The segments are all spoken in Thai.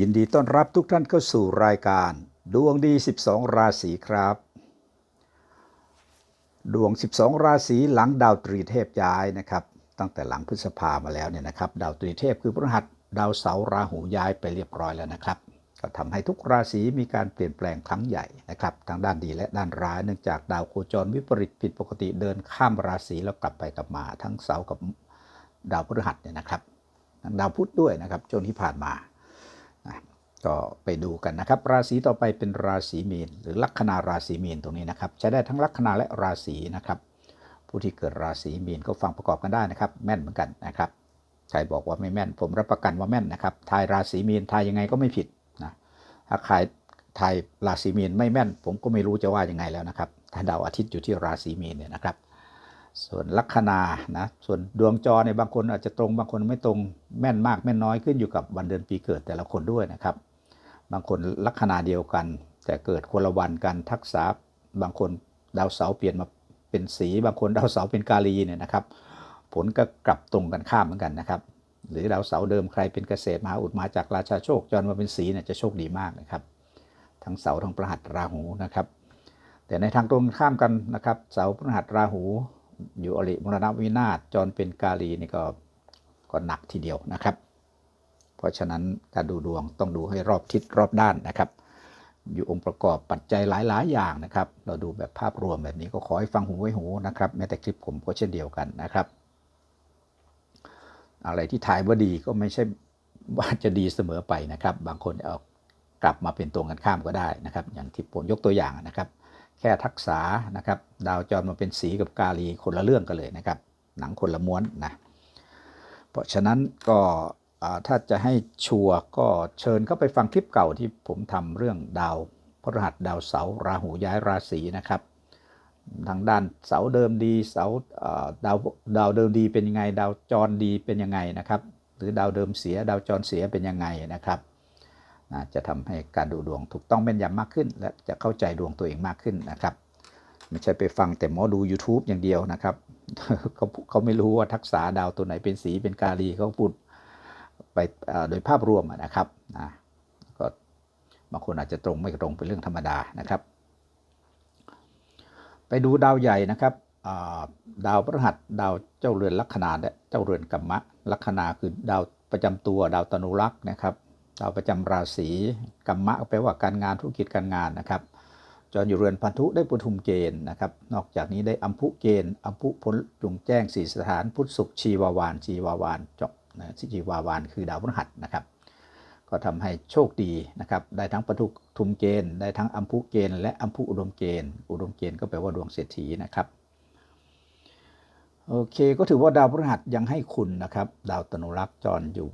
ยินดีต้อนรับทุกท่านเข้าสู่รายการ ดวงดี 12 ราศีครับ ดวง 12 ราศีหลังดาวตรีเทพย้ายนะครับ ตั้งแต่หลังพฤษภามาแล้วเนี่ยนะครับ ดาวตรีเทพคือพฤหัสดาวเสาราหูย้ายไปเรียบร้อยแล้วนะครับ ก็ทำให้ทุกราศีมีการเปลี่ยนแปลงครั้งใหญ่นะครับทั้งด้านดีและด้านร้ายเนื่องจากดาวโคจรวิปริตผิดปกติเดินข้ามราศีแล้วกลับไปกลับมา ทั้งเสาร์กับดาวพฤหัสเนี่ยนะครับทั้งดาวพุธด้วยนะครับช่วงที่ผ่านมา ก็ไปดูกันนะครับ ราศีต่อไปเป็นราศีมีน หรือลัคนาราศีมีนตรงนี้นะครับ ใช้ได้ทั้งลัคนาและราศีนะครับ ผู้ที่เกิดราศีมีนก็ฟังประกอบกันได้นะครับ แม่นเหมือนกันนะครับใครบอกว่าไม่แม่น ผมรับประกันว่าแม่นนะครับทายราศีมีนทายยังไงก็ไม่ผิดนะถ้าใครทายราศีมีนไม่แม่น ผมก็ไม่รู้จะว่ายังไงแล้วนะครับถ้าดาวอาทิตย์อยู่ที่ราศีมีนเนี่ยนะครับ ส่วนลัคนานะส่วนดวงจรเนี่ยบางคนอาจจะตรงบางคนไม่ตรงแม่นมากแม่นน้อยขึ้นอยู่กับวันเดือนปีเกิดแต่ละคนด้วยนะครับ บางคนลัคนาเดียวกัน แต่เกิดคนละวันกันทักษะบางคนดาวเสาร์เปลี่ยนมาเป็นสี บางคนดาวเสาร์เป็นกาลีเนี่ยนะครับ ผลก็กลับตรงกันข้ามเหมือนกันนะครับ หรือดาวเสาร์เดิมใครเป็นเกษตรมหาอุดมาจากราชาโชคจรมาเป็นสีเนี่ยจะโชคดีมากนะครับ ทั้งเสาทั้งประหัตราหูนะครับ แต่ในทางตรงข้ามกันนะครับ เสาปร์พฤหัสราหู อยู่อริมรณวินาศจรเป็นกาลีนี่ก็ก็หนักทีเดียวนะครับ เพราะฉะนั้นการดูดวงต้องดูให้รอบทิศรอบด้านนะครับ อยู่องค์ประกอบปัจจัยหลาย ๆ อย่างนะครับ เราดูแบบภาพรวมแบบนี้ก็ขอให้ฟังหูไว้หูนะครับแม้แต่คลิปผมก็เช่นเดียวกันนะครับ อะไรที่ถ่ายว่าดีก็ไม่ใช่ว่าจะดีเสมอไปนะครับ บางคนเอากลับมาเป็นตรงกันข้ามก็ได้นะครับ อย่างที่ผมยกตัวอย่างนะครับ แค่ทักษะนะครับ ดาวจรมาเป็นสีกับกาลีคนละเรื่องกันเลยนะครับ หนังคนละม้วนนะเพราะฉะนั้นก็ ถ้าจะให้ชัวร์ก็เชิญเข้าไปฟังคลิปเก่าที่ผมทำเรื่องดาวพฤหัสดาวเสาราหูย้ายราศีนะครับ ทางด้านเสาเดิมดีเสาดาวดาวเดิมดีเป็นยังไง ดาวจรดีเป็นยังไงนะครับ หรือดาวเดิมเสียดาวจรเสียเป็นยังไงนะครับจะทำให้การดูดวงถูกต้องแม่นยำมากขึ้น และจะเข้าใจดวงตัวเองมากขึ้นนะครับไม่ใช่ไปฟังแต่หมอดู YouTube อย่างเดียวนะครับเขาเขาไม่รู้ว่าทักษะดาวตัวไหนเป็นสีเป็นกาลีเขาพูด ไปโดยภาพรวมนะครับนะก็บางคนอาจจะตรงไม่ตรงเป็นเรื่องธรรมดานะครับ ไปดูดาวใหญ่นะครับดาวพฤหัสดาวเจ้าเรือนลัคนาและเจ้าเรือนกัมมะลัคนาคือดาวประจำตัวดาวตนุรักษ์นะครับดาวประจำราศีกัมมะแปลว่าการงานธุรกิจการงานนะครับจรอยู่เรือนพันธุได้ปุทุมเกณฑ์นะครับ นอกจากนี้ได้อัมพุเกณฑ์อัมพุผลจงแจ้งสี่สถานพุทธสุขชีวาวานชีวาวานเจาะ นะชีวาวานคือดาวพฤหัสนะครับก็ทำให้โชคดีนะครับได้ทั้งปทุทุมเกณฑ์ ได้ทั้งอัมพุเกณฑ์ และอัมพุอุดมเกณฑ์ อุดมเกณฑ์ก็แปลว่าดวงเศรษฐีนะครับโอเคก็ถือว่าดาวพฤหัสยังให้คุณนะครับ ดาวตนุรักษ์จรอยู่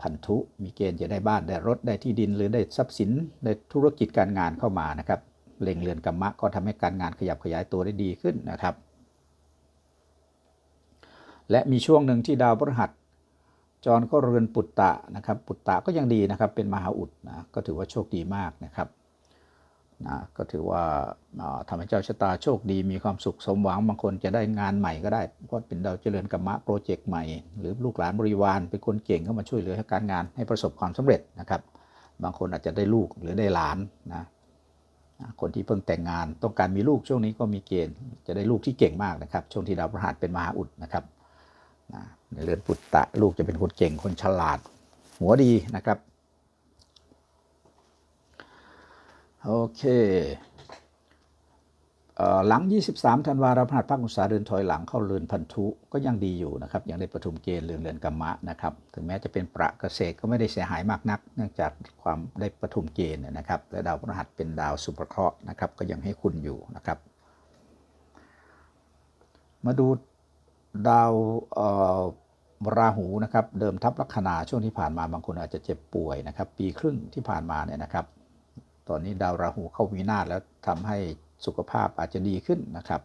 พันธุ มีเกณฑ์จะได้บ้านได้รถได้ที่ดินหรือได้ทรัพย์สินได้ธุรกิจการงานเข้ามานะครับเล็งเรือนกรรมะก็ทำให้การงานขยับขยายตัวได้ดีขึ้นนะครับ และมีช่วงหนึ่งที่ดาวพฤหัส จรก็เรือนปุตตะนะครับ ปุตตะก็ยังดีนะครับ เป็นมหาอุดนะก็ถือว่าโชคดีมากนะครับนะก็ถือว่าทำให้เจ้าชะตาโชคดีมีความสุขสมหวังบางคนจะได้งานใหม่ก็ได้เพราะเป็นดาวเจริญกรรมะโปรเจกต์ใหม่ หรือลูกหลานบริวารเป็นคนเก่งเข้ามาช่วยเหลือการงานให้ประสบความสำเร็จนะครับ บางคนอาจจะได้ลูกหรือได้หลานนะนะคนที่เพิ่งแต่งงานต้องการมีลูกช่วงนี้ก็มีเกณฑ์จะได้ลูกที่เก่งมากนะครับ ช่วงที่ดาวพฤหัสเป็นมหาอุดนะครับ นะในเรือนปุตตะลูกจะเป็นคนเก่งคนฉลาด หัวดีนะครับ โอเคเอ่อหลัง 23 ธันวาคมพหัสภาคอุตสาหเดินถอยหลังเข้าเรือนพันธุก็ยังดีอยู่นะครับ ยังได้ประทุมเกณฑ์เรือนเรือนกรรมะนะครับ ถึงแม้จะเป็นประเกษตรก็ไม่ได้เสียหายมากนัก เนื่องจากความได้ประทุมเกณฑ์นะครับ และดาวพฤหัสเป็นดาวสุภเคราะห์นะครับ ก็ยังให้คุณอยู่นะครับ มาดู ดาวเอ่อราหูนะครับเดิมทับลัคนาช่วงที่ผ่านมาบางคนอาจจะเจ็บป่วยนะครับ ปีครึ่งที่ผ่านมาเนี่ยนะครับ ตอนนี้ดาวราหูเข้าวินาศแล้วทำให้สุขภาพอาจจะดีขึ้นนะครับ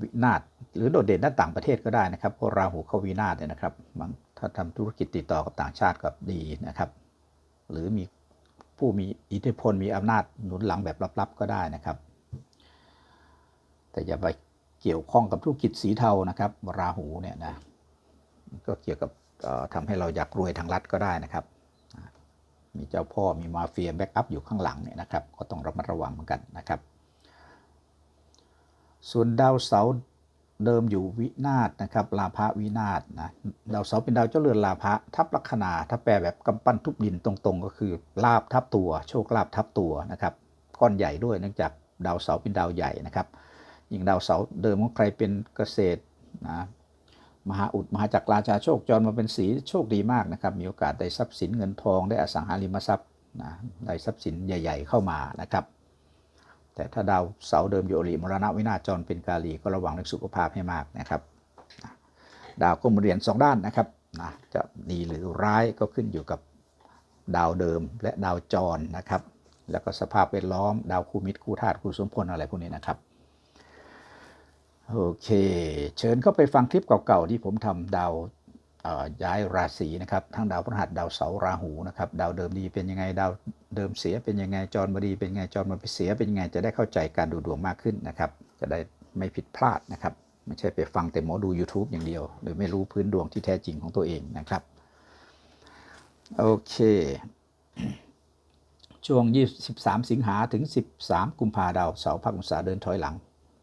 วินาศหรือโดดเด่นด้านต่างประเทศก็ได้นะครับเพราะราหูเข้าวินาศเนี่ยนะครับบางถ้าทำธุรกิจติดต่อกับต่างชาติก็ดีนะครับ หรือมี ผู้มีอิทธิพลมีอำนาจหนุนหลังแบบลับๆก็ได้นะครับ แต่อย่าไปเกี่ยวข้องกับธุรกิจสีเทานะครับ ราหูเนี่ยนะก็เกี่ยวกับทำให้เราอยากรวยทางรัฐก็ได้นะครับ มีเจ้าพ่อมีมาเฟียแบ็กอัพอยู่ข้างหลังเนี่ยนะครับ ก็ต้องระมัดระวังเหมือนกันนะครับ ส่วนดาวเสาร์ เดิมอยู่วินาศนะครับลาภะวินาศนะดาวเสาร์เป็นดาวเจ้าเรือนลาภะทับลัคนาถ้าแปลแบบกำปั้นทุบดินตรงๆ ก็คือลาบทับตัว โชคลาบทับตัวนะครับก้อนใหญ่ด้วยเนื่องจากดาวเสาร์เป็นดาวใหญ่นะครับยิ่งดาวเสาร์เดิมของใครเป็นเกษตรนะมหาอุดมหาจักรราชาโชคจรมาเป็นสีโชคดีมากนะครับมีโอกาสได้ทรัพย์สินเงินทองได้อสังหาริมทรัพย์นะได้ทรัพย์สินใหญ่ ๆ เข้ามานะครับ แต่ถ้าดาวเสาร์เดิมอยู่อริมรณะวินาจรเป็นกาลีก็ระวังเรื่องสุขภาพให้มากนะครับ ดาวก็หมุนเรียนสองด้านนะครับนะจะดีหรือร้ายก็ขึ้นอยู่กับดาวเดิมและดาวจรนะครับ แล้วก็สภาพแวดล้อม ดาวคู่มิตรคู่ธาตุคู่สมพลอะไรพวกนี้นะครับโอเค เชิญเข้าไปฟังคลิปเก่าๆที่ผมทำดาว ย้ายราศีนะครับทั้งดาวพฤหัสดาวเสาร์ราหูนะครับดาวเดิมดีเป็นยังไงดาวเดิมเสียเป็นยังไงจรบดีเป็นยังไงจรมาไปเสียเป็นยังไงจะได้เข้าใจการดูดวงมากขึ้นนะครับ จะได้ไม่ผิดพลาดนะครับ ไม่ใช่ไปฟังแต่หมอดู YouTube อย่างเดียวโดยไม่รู้พื้นดวงที่แท้จริงของตัวเองนะครับ โอเค ช่วง 23 สิงหาถึง 13 กุมภาดาวเสาร์พักองศาเดินถอยหลัง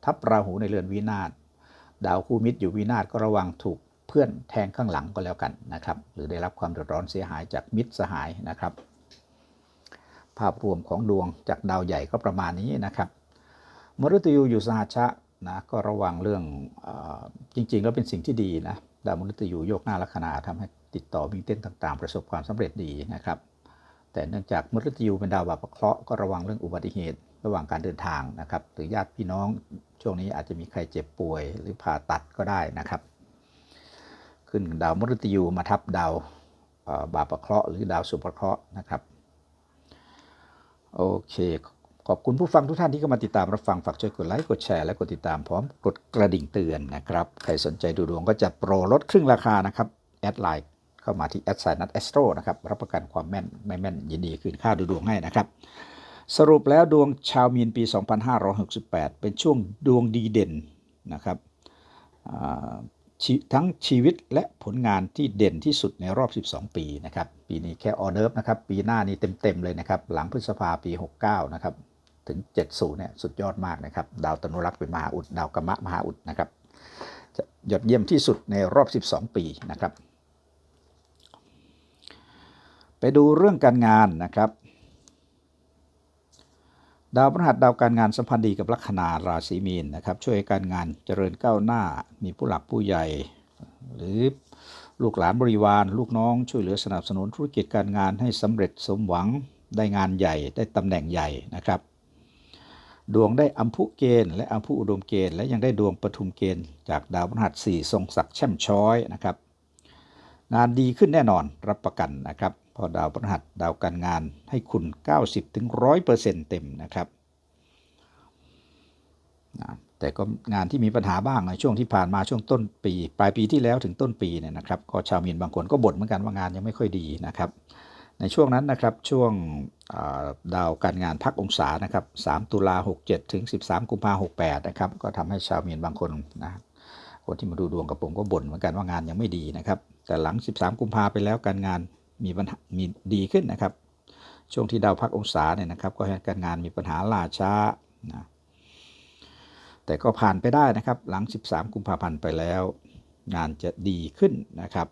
ทับราหูในเรือนวินาศดาวคู่มิตรอยู่วินาศก็ระวังถูก เพื่อนแทงข้างหลังก็แล้วกันนะครับ หรือได้รับความเดือดร้อนเสียหายจากมิตรสหายนะครับ ภาพรวมของดวงจากดาวใหญ่ก็ประมาณนี้นะครับมฤตยูอยู่สหัชะนะก็ระวังเรื่องอจริงๆ แล้วเป็นสิ่งที่ดีนะดาวมฤตยูโยกหน้าลัคนาทำให้ติดต่อวิ่งเต้นต่างๆ ประสบความสำเร็จดีนะครับ แต่เนื่องจากมฤตยูเป็นดาวบาปเคราะห์ก็ระวังเรื่องอุบัติเหตุ ระหว่างการเดินทางนะครับ หรือญาติพี่น้องช่วงนี้อาจจะมีใครเจ็บป่วยหรือผ่าตัดก็ได้นะครับ ขึ้นดาวมฤตยูมาทับดาวบาปเคราะห์หรือดาวสุภเคราะห์นะครับโอเค ขอบคุณผู้ฟังทุกท่านที่เข้ามาติดตามรับฟังฝากช่วยกดไลค์กดแชร์และกดติดตามพร้อมกดกระดิ่งเตือนนะครับ ใครสนใจดูดวงก็จะโปรลดครึ่งราคานะครับแอดไลน์เข้ามาที่แอดไซนัทแอสโตรนะครับรับประกันความแม่นไม่แม่นยินดีคืนค่าดูดวงให้นะครับ สรุปแล้วดวงชาวมีนปี 2568 เป็นช่วงดวงดีเด่นนะครับอ่า ทั้งชีวิตและผลงานที่เด่นที่สุดในรอบ 12 ปีนะครับ ปีนี้แค่ออเดิร์ฟนะครับ ปีหน้านี้เต็ม ๆ เลยนะครับ หลังพฤษภาปี 69 นะครับ ถึง 70 เนี่ย สุดยอดมากนะครับ ดาวตนุรักษ์เป็นมหาอุด ดาวกรรมะมหาอุดนะครับ ยอดเยี่ยมที่สุดในรอบ 12 ปีนะครับ ไปดูเรื่องการงานนะครับ ดาวพฤหัสดาวการงานสัมพันธ์ดีกับลัคนาราศีมีนนะครับ ช่วยการงานเจริญก้าวหน้า มีผู้หลักผู้ใหญ่ หรือลูกหลานบริวาร ลูกน้องช่วยเหลือสนับสนุนธุรกิจการงานให้สำเร็จสมหวังได้งานใหญ่ได้ตำแหน่งใหญ่นะครับ ดวงได้อัมพุเกณฑ์และอัมพุอุดมเกณฑ์และยังได้ดวงปทุมเกณฑ์จากดาวพฤหัสสี่ทรงศักดิ์แช่มช้อยนะครับ งานดีขึ้นแน่นอนรับประกันนะครับพอดาวพฤหัสดาวการงานให้คุณ 90ถึง100%เต็มนะครับนะแต่ก็งานที่มีปัญหาบ้างในช่วงที่ผ่านมาช่วงต้นปี ปลายปีที่แล้วถึงต้นปีเนี่ยนะครับ ก็ชาวมีนบางคนก็บ่นเหมือนกันว่างานยังไม่ค่อยดีนะครับ ในช่วงนั้นนะครับช่วงาดาวการงานพักองศานะครับ 3 ตุลา67 ถึง 13 กุมภา68 นะครับ ก็ทำให้ชาวมีนบางคนนะคนที่มาดูดวงกับผมก็บ่นเหมือนกันว่างานยังไม่ดีนะครับ แต่หลัง 13 กุมภาไปแล้วการงานมีปัญหามีดีขึ้นนะครับ ช่วงที่ดาวพักองศาเนี่ยนะครับ ก็ให้การงานมีปัญหาล่าช้านะแต่ก็ผ่านไปได้นะครับ หลัง 13 กุมภาพันธ์ไปแล้ว งานจะดีขึ้นนะครับ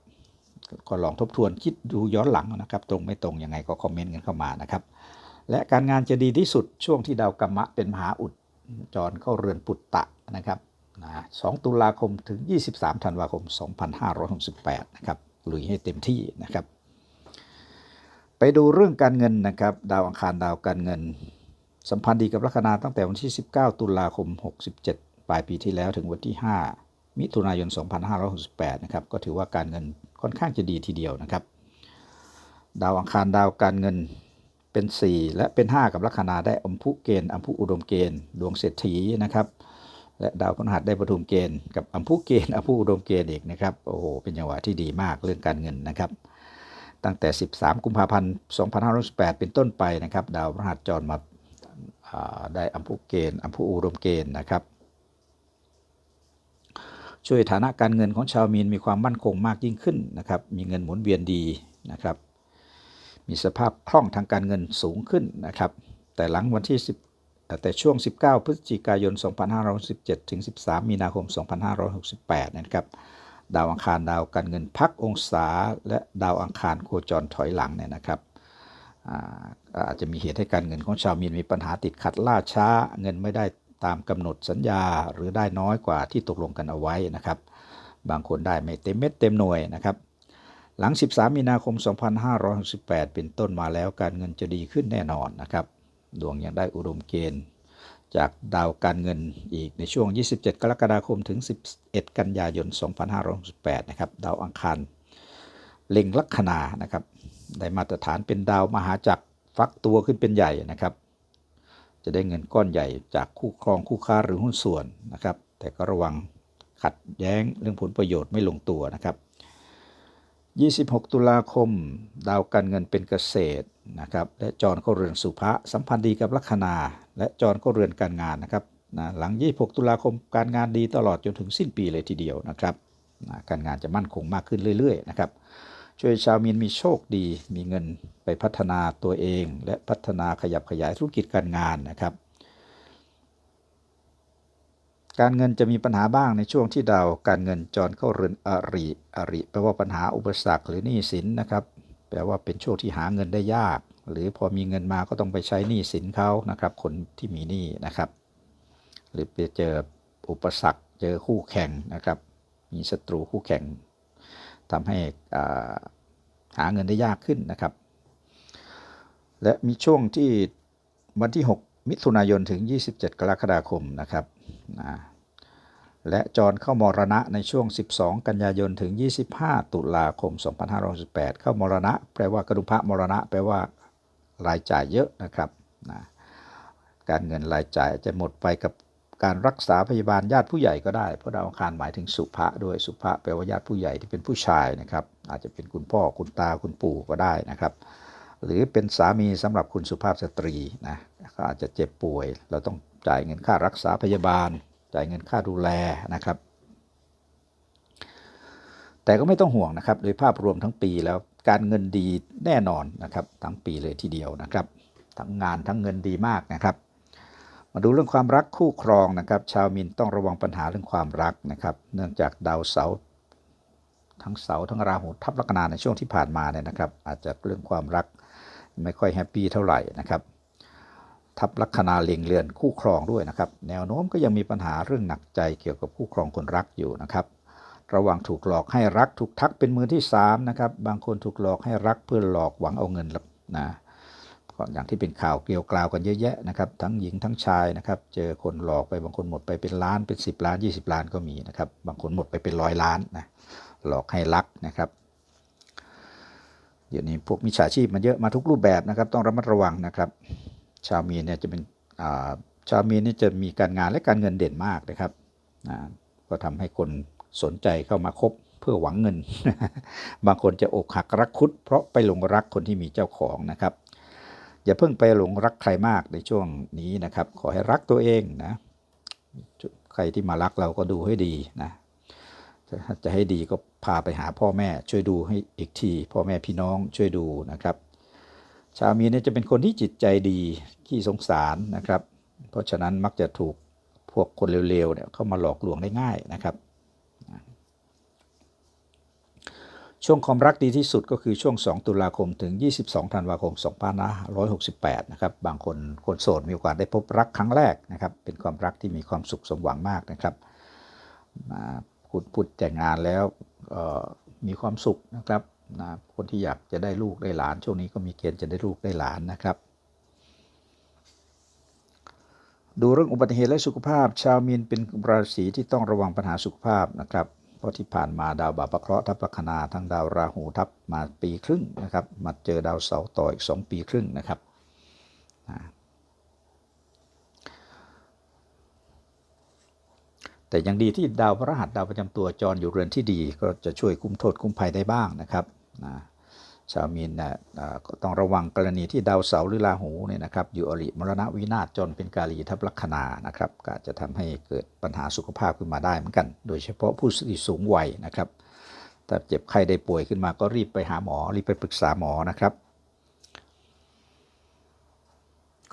ก็ลองทบทวนคิดดูย้อนหลังนะครับ ตรงไม่ตรงยังไงก็คอมเมนต์กันเข้ามานะครับ และการงานจะดีที่สุดช่วงที่ดาวกรรมะเป็นมหาอุดจรเข้าเรือนปุตตะนะครับ นะ2ตุลาคมถึง 23 ธันวาคม 2568 นะครับลุยให้เต็มที่นะครับ ไปดูเรื่องการเงินนะครับ ดาวอังคารดาวการเงิน สัมพันธ์ดีกับลัคนาตั้งแต่วันที่ 19 ตุลาคม 67 ปลายปีที่แล้วถึงวันที่ 5 มิถุนายน 2568 นะครับ ก็ถือว่าการเงินค่อนข้างจะดีทีเดียวนะครับ ดาวอังคารดาวการเงินเป็น 4 และเป็น 5 กับลัคนาได้อมพุเกณฑ์อมพุอุดมเกณฑ์ ดวงเศรษฐีนะครับ และดาวพฤหัสได้ปฐุมเกณฑ์กับอัมพุเกณฑ์อัมพุอุดมเกณฑ์อีกนะครับโอ้โหเป็นจังหวะที่ดีมากเรื่องการเงินนะครับ ตั้งแต่ 13 กุมภาพันธ์2568เป็นต้นไปนะครับ ดาวพฤหัสจรมาาได้อัมพุเกณฑ์อัมพุอุดมเกณฑ์นะครับ ช่วยฐานะการเงินของชาวมีนมีความมั่นคงมากยิ่งขึ้นนะครับ มีเงินหมุนเวียนดีนะครับ มีสภาพคล่องทางการเงินสูงขึ้นนะครับ แต่หลังวันที่10 แต่ช่วง 19 พฤศจิกายน 2517 ถึง 13 มีนาคม 2568 นะครับ ดาวอังคารดาวการเงินพักองศา และดาวอังคารโคจรถอยหลังเนี่ยนะครับอาอาจจะมีเหตุให้การเงินของชาวมีนมีปัญหาติดขัดล่าช้า เงินไม่ได้ตามกำหนดสัญญาหรือได้น้อยกว่าที่ตกลงกันเอาไว้นะครับ บางคนได้ไม่เต็มเม็ดเต็มหน่วยนะครับ หลัง 13 มีนาคม 2568 เป็นต้นมาแล้วการเงินจะดีขึ้นแน่นอนนะครับ ดวงยังได้อุดมเกณฑ์ จากดาวการเงินอีกในช่วง 27 กรกฎาคมถึง 11 กันยายน 2568 นะครับ ดาวอังคารเล็งลัคนานะครับ ได้มาตรฐานเป็นดาวมหาจักรฟักตัวขึ้นเป็นใหญ่นะครับ จะได้เงินก้อนใหญ่จากคู่ครองคู่ค้าหรือหุ้นส่วนนะครับ แต่ก็ระวังขัดแย้งเรื่องผลประโยชน์ไม่ลงตัวนะครับ 26 ตุลาคม ดาวการเงินเป็นเกษตร นะครับและจรเข้าเรือนสุภะสัมพันธ์ดีกับลัคนา และจรเข้าเรือนการงานนะครับนะหลัง 26 ตุลาคมการงานดีตลอดจนถึงสิ้นปีเลยทีเดียวนะครับนะการงานจะมั่นคงมากขึ้นเรื่อยๆนะครับช่วยชาวมีนมีโชคดี มีเงินไปพัฒนาตัวเอง และพัฒนาขยับขยายธุรกิจการงานนะครับ การเงินจะมีปัญหาบ้างในช่วงที่ดาวการเงินจรเข้าเรือนอริอริแปลว่าปัญหาอุปสรรคหรือหนี้สินนะครับ แปลว่าเป็นช่วงที่หาเงินได้ยาก หรือพอมีเงินมาก็ต้องไปใช้หนี้สินเขานะครับ คนที่มีหนี้นะครับ หรือไปเจออุปสรรค เจอคู่แข่งนะครับ มีศัตรูคู่แข่งทำให้หาเงินได้ยากขึ้นนะครับ และมีช่วงที่วันที่ 6 มิถุนายนถึง 27 กรกฎาคมนะครับนะ และจรเข้ามรณะในช่วง 12 กันยายนถึง 25 ตุลาคม 2568เข้ามรณะ แปลว่ากระดุพระมรณะ แปลว่ารายจ่ายเยอะนะครับนะการเงินรายจ่ายจะหมดไปกับการรักษาพยาบาลญาติผู้ใหญ่ก็ได้ เพราะดาวอังคารหมายถึงสุภะด้วยสุภะแปลว่าญาติผู้ใหญ่ที่เป็นผู้ชายนะครับ อาจจะเป็นคุณพ่อคุณตาคุณปู่ก็ได้นะครับ หรือเป็นสามีสำหรับคุณสุภาพสตรีนะก็อาจจะเจ็บป่วย เราต้องจ่ายเงินค่ารักษาพยาบาล จ่ายเงินค่าดูแลนะครับ แต่ก็ไม่ต้องห่วงนะครับ โดยภาพรวมทั้งปีแล้วการเงินดีแน่นอนนะครับ ทั้งปีเลยทีเดียวนะครับ ทั้งงานทั้งเงินดีมากนะครับ มาดูเรื่องความรักคู่ครองนะครับ ชาวมินต้องระวังปัญหาเรื่องความรักนะครับ เนื่องจากดาวเสาร์ทั้งเสาร์ทั้งราหูทับลัคนาในช่วงที่ผ่านมาเนี่ยนะครับ อาจจะเรื่องความรักไม่ค่อยแฮปปี้เท่าไหร่นะครับ ทับลัคนาเล็งเรือนคู่ครองด้วยนะครับ แนวโน้มก็ยังมีปัญหาเรื่องหนักใจเกี่ยวกับคู่ครองคนรักอยู่นะครับ ระวังถูกหลอกให้รักถูกทักเป็นมือที่สามนะครับบางคนถูกหลอกให้รักเพื่อหลอกหวังเอาเงินนะก็อย่างที่เป็นข่าวเกลียวกล่าวกันเยอะแยะนะครับทั้งหญิงทั้งชายนะครับเจอคนหลอกไปบางคนหมดไปเป็นล้านเป็น 10 ล้าน 20 ล้านก็มีนะครับบางคนหมดไปเป็นร้อยล้านนะหลอกให้รักนะครับเดี๋ยวนี้พวกมิจฉาชีพมันเยอะมาทุกรูปแบบนะครับต้องระมัดระวังนะครับ ชาวมีนเนี่ยจะเป็นชาวมีนนี่จะมีการงานและการเงินเด่นมากนะครับก็ทำให้คนสนใจเข้ามาคบเพื่อหวังเงิน บางคนจะอกหักรักคุด เพราะไปหลงรักคนที่มีเจ้าของนะครับ อย่าเพิ่งไปหลงรักใครมากในช่วงนี้นะครับ ขอให้รักตัวเองนะใครที่มารักเราก็ดูให้ดีนะจะให้ดีก็พาไปหาพ่อแม่ช่วยดูให้อีกที พ่อแม่พี่น้องช่วยดูนะครับ ชาวมีนเนี่ยจะเป็นคนที่จิตใจดีขี้สงสารนะครับ เพราะฉะนั้นมักจะถูกพวกคนเร็วๆเนี่ยเข้ามาหลอกลวงได้ง่ายนะครับ ช่วงความรักดีที่สุดก็คือช่วง 2 ตุลาคมถึง 22 ธันวาคม 2568 นะครับ บางคนคนโสดมีโอกาสได้พบรักครั้งแรกนะครับ เป็นความรักที่มีความสุขสมหวังมากนะครับมาพูดพูดแต่งงานแล้วมีความสุขนะครับ นะคนที่อยากจะได้ลูกได้หลาน ช่วงนี้ก็มีเกณฑ์จะได้ลูกได้หลานนะครับ ดูเรื่องอุบัติเหตุและสุขภาพ ชาวมีนเป็นราศีที่ต้องระวังปัญหาสุขภาพนะครับเพราะที่ผ่านมาดาวบาปะเคราะห์ทับลัคนาทั้งดาวราหูทับมาปีครึ่งนะครับ มาเจอดาวเสาร์ต่ออีก 2 ปีครึ่งนะครับแต่ยังดีที่ดาวพระรหัสดาวประจำตัวจรอยู่เรือนที่ดี ก็จะช่วยคุ้มโทษคุ้มภัยได้บ้างนะครับ นะชาวมีนนะอ่าก็ต้องระวังกรณีที่ดาวเสาร์หรือราหูเนี่ยนะครับอยู่อริมรณวินาศจนเป็นกาลีทับลัคนานะครับก็จะทำให้เกิดปัญหาสุขภาพขึ้นมาได้เหมือนกัน โดยเฉพาะผู้ที่สูงวัยนะครับถ้าเจ็บไข้ได้ป่วยขึ้นมาก็รีบไปหาหมอ รีบไปปรึกษาหมอนะครับ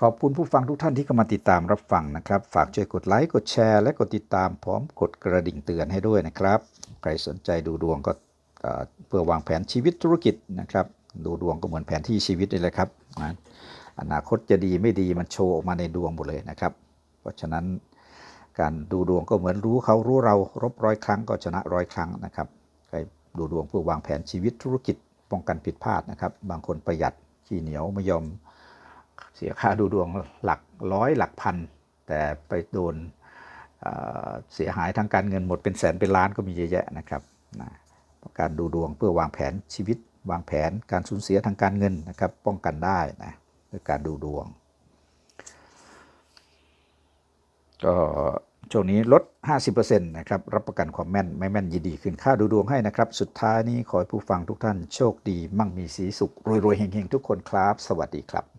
ขอบคุณผู้ฟังทุกท่านที่เข้ามาติดตามรับฟังนะครับ ฝากช่วยกดไลค์กดแชร์ และกดติดตามพร้อมกดกระดิ่งเตือนให้ด้วยนะครับ ใครสนใจดูดวงก็ เพื่อวางแผนชีวิตธุรกิจนะครับดูดวงก็เหมือนแผนที่ชีวิตนี่แหละครับอนาคตจะดีไม่ดีมันโชว์ออกมาในดวงหมดเลยนะครับ เพราะฉะนั้นการดูดวงก็เหมือนรู้เขารู้เรารบร้อยครั้งก็ชนะร้อยครั้งนะครับใครดูดวงเพื่อวางแผนชีวิตธุรกิจป้องกันผิดพลาดนะครับ บางคนประหยัดขี้เหนียวไม่ยอมเสียค่าดูดวงหลักร้อยหลักพัน แต่ไปโดนเอ่อเสียหายทางการเงินหมดเป็นแสนเป็นล้านก็มีเยอะแยะนะครับนะ การดูดวงเพื่อวางแผนชีวิต วางแผนการสูญเสียทางการเงินนะครับ ป้องกันได้นะด้วยการดูดวง ก็ช่วงนี้ลด 50%นะครับ รับประกันความแม่น ไม่แม่นยินดีขึ้นค่าดูดวงให้นะครับ สุดท้ายนี้ขอให้ผู้ฟังทุกท่านโชคดี มั่งมีสีสุขรวยๆเฮงๆ ทุกคนครับ สวัสดีครับ